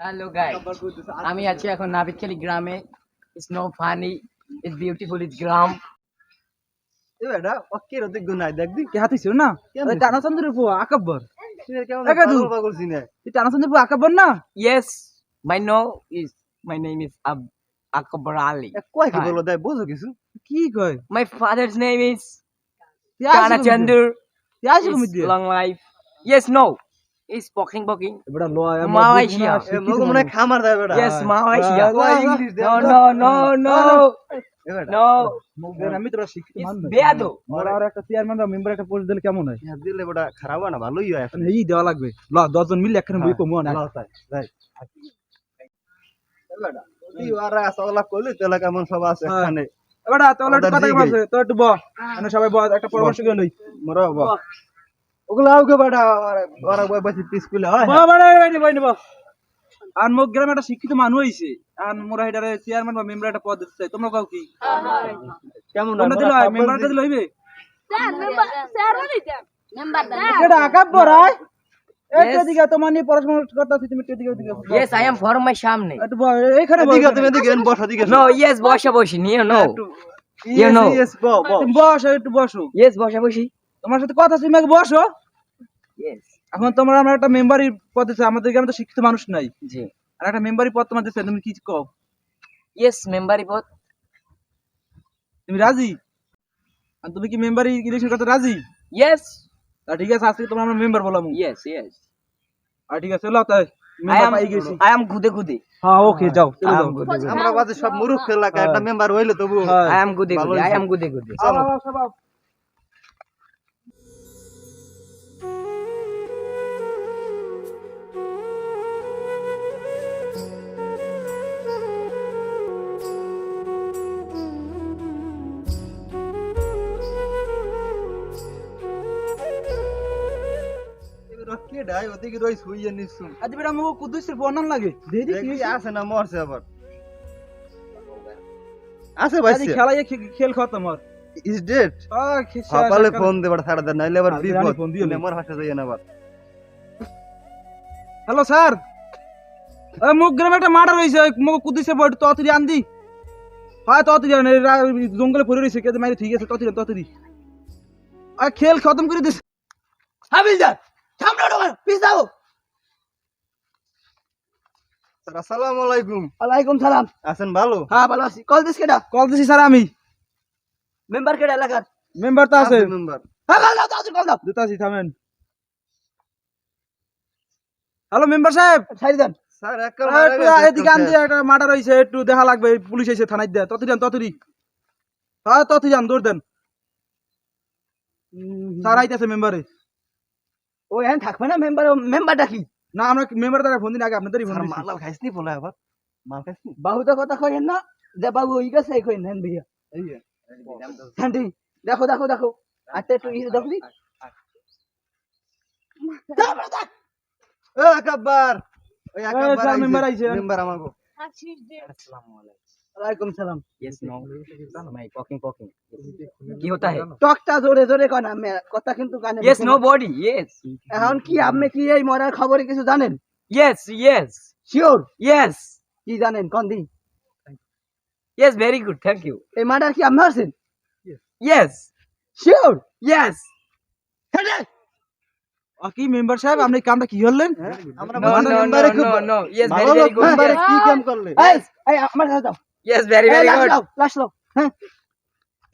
Hello guy আমি আছি এখন নাবিদখালী গ্রামে। It's no funny it's beautiful it's গ্রাম এটা অকের অধিক নাই দেখবি কে হাতিছিল না? কেন? ওই টানাচন্দ্রের ফুয়া আকাব্বর। এই টানাচন্দ্রের ফুয়া আকাব্বর না? Yes my no is my name is আব আকবর আলী। কয় কি। বলো দেয় বোঝো কিছু। কি কয়? মাই ফাদারস নেম ইজ তুই আসি Kana কমিতে? Chandur. তুই poking, poking. মনে Yes, Malaysia. No, no, no, no, no. আমি তোরা। ওরা আর একটা চেয়ারম্যান বা মেম্বার একটা পোস্ট দিলে কেমন হয়? দিলে বেটা খারাপ হয় না ভালোই হয় এখন। এই দেওয়া লাগবে। ল দশজন মিলে একখানে বই কমো না ভালো তাই যাই এ তুই আর আসলা কইলি তেলা কেমন সব আছে হ্যাঁ। এখানে? কথা। তো একটু ব মানে সবাই ব একটা পরামর্শ করে লই। মরো বাবা ওগুলো আউকে বেটা ওরা- ওরা বই বসে পিসকুলে হয়। ব বড় বই বই নিব। আর গ্রামে একটা শিক্ষিত মানুষ হইছে। আর মোরা এটারে চেয়ারম্যান বা মেম্বার একটা পদ দিতে চাই তোমরা কাউ কি? কেমন তোমরা দিলে মেম্বারটা দিলে হইবে? এটা আকাব বড়াই এই তোমার নিয়ে পড়াশোনা করতেছি তুমি এদিকে ওদিকে সামনে. একটু এইখানে বস। এদিকে তুমি এদিকে বসো এদিকে বসা. ইয়েস একটু বসো। Yes, বসা বসি. তোমার সাথে কথা তুমি আগে বসো এখন তোমরা আমরা একটা মেম্বারি পদ দিচ্ছে আমাদের গ্রামে তো শিক্ষিত মানুষ নাই জি। আর একটা মেম্বারি পদ তোমার দিচ্ছে তুমি কি কও Yes, মেম্বারি পদ। তুমি রাজি আর তুমি কি মেম্বারি ইলেকশন করতে রাজি Yes. তা ঠিক আছে আজকে তোমরা আমরা মেম্বার বললাম Yes, yes. আর ঠিক আছে চলো তাই I am গুদে গুদে। হ্যাঁ ওকে যাও। আমরা বাজে সব মুরুখ এলাকা একটা মেম্বার হইলে তবু। I am গুদে গুদে। হয়েছে। am গুদে গুদে। আও, সব আও। কে ডাই রই শুইয়ে নিছু আজ বেটা মুখ কুদুসের বর্ণন লাগে। দেখি কি আছে না মরছে আবার। আছে ভাই খেলায় খেল খতম আর ইজ ডেড আহ, খে- শেষ সকালে একখানে। ফোন দেবার ছাড়া দেন নাইলে আবার বিপদ। ফোন দিও নি। নেমর হাসে যাই না আবার। Hello sir. ওই গ্রামে একটা মার্ডার হয়েছে। ওই মুখ কুদিসে ততরি আনদি। হয় ততরি আন। জঙ্গলে পড়ে রয়েছে। কে মারি ঠিক আছে ততরি ততরি আর খেল খতম করে দিছে হাবিলদার! সামনে ঢোকান পিছ দাও স্যার আসসালামু আলাইকুম। ওয়ালাইকুম সালাম। আছেন ভালো? হ্যাঁ ভালো আছি। কল দিস কেডা? কল দিছি স্যার আমি। মেম্বার কেডা এলাকার? মেম্বার তো আছে। মেম্বার হ্যাঁ কল দাও তাড়াতাড়ি কল দাও। দিতাছি থামেন। হ্যালো মেম্বার সাহেব। ছাড়ি দেন। স্যার আহ, একবার একটু এদিকে আনদি একটা মার্ডার হয়েছে একটু দেখা লাগবে পুলিশ এসে থানায় দেয়। ততরি আন ততরি হ্যাঁ ততরি আন দৌড় দেন। স্যার আইতেছে মেম্বারে ও এখানে থাকবে না মেম্বার মেম্বারটা কি? না আমরা মেম্বার দ্বারা ফোন দিন আগে আপনাদেরই ফোন মাল খাইছনি বলে আবার মাল খাইছনি বাহুটা কথা কইেন না যে বাবু ওই গেছে কইন হেন ভাইয়া। এই দেখো দেখো দেখো। আচ্ছা একটু ইয়ে দেখবি এ আকাব্বার ওই আকাব্বার স্যার, মেম্বার আইছে। মেম্বার আমাগো। वालेकुम सलाम yes no my talking talking কি হতা হে টকটা জোরে জোরে কন আমি কথা কিন্তু কানে ইয়েস নো বডি ইয়েস এখন কি আপনি কি এই মরার খবরে কিছু জানেন ইয়েস ইয়েস শিওর ইয়েস কি জানেন কোন দিন yes very good thank you এই মার্ডার কি আপনি হচ্ছেন ইয়েস শিওর ইয়েস আ, কি মেম্বার সাহেব আপনি এই কামটা কি করলেন আমরা নো বলছি নো নো মেম্বারে খুব নো নো ইয়েস ভালো ভেরি লোক ভেরি গুড মেম্বারে কি কাম করলে এই এই আমার কাছে দাও ইয়েস ভেরি এই ভেরি লাশ গুড দাও লাশ দাও হ্যাঁ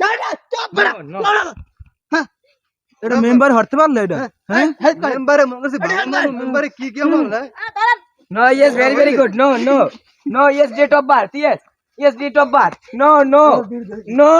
দাও না, চুপ করো। No, no. দাও না, দাও। এটা মেম্বার হতে পারলে এটা হ্যাঁ হেল্প করে মেম্বারে মনে করছি ভালো মানুষ, মেম্বারে কি কাম করলে No, yes, very, very good. No, no. No, yes, date of birth. Yes. Yes, date of birth. No, no. No.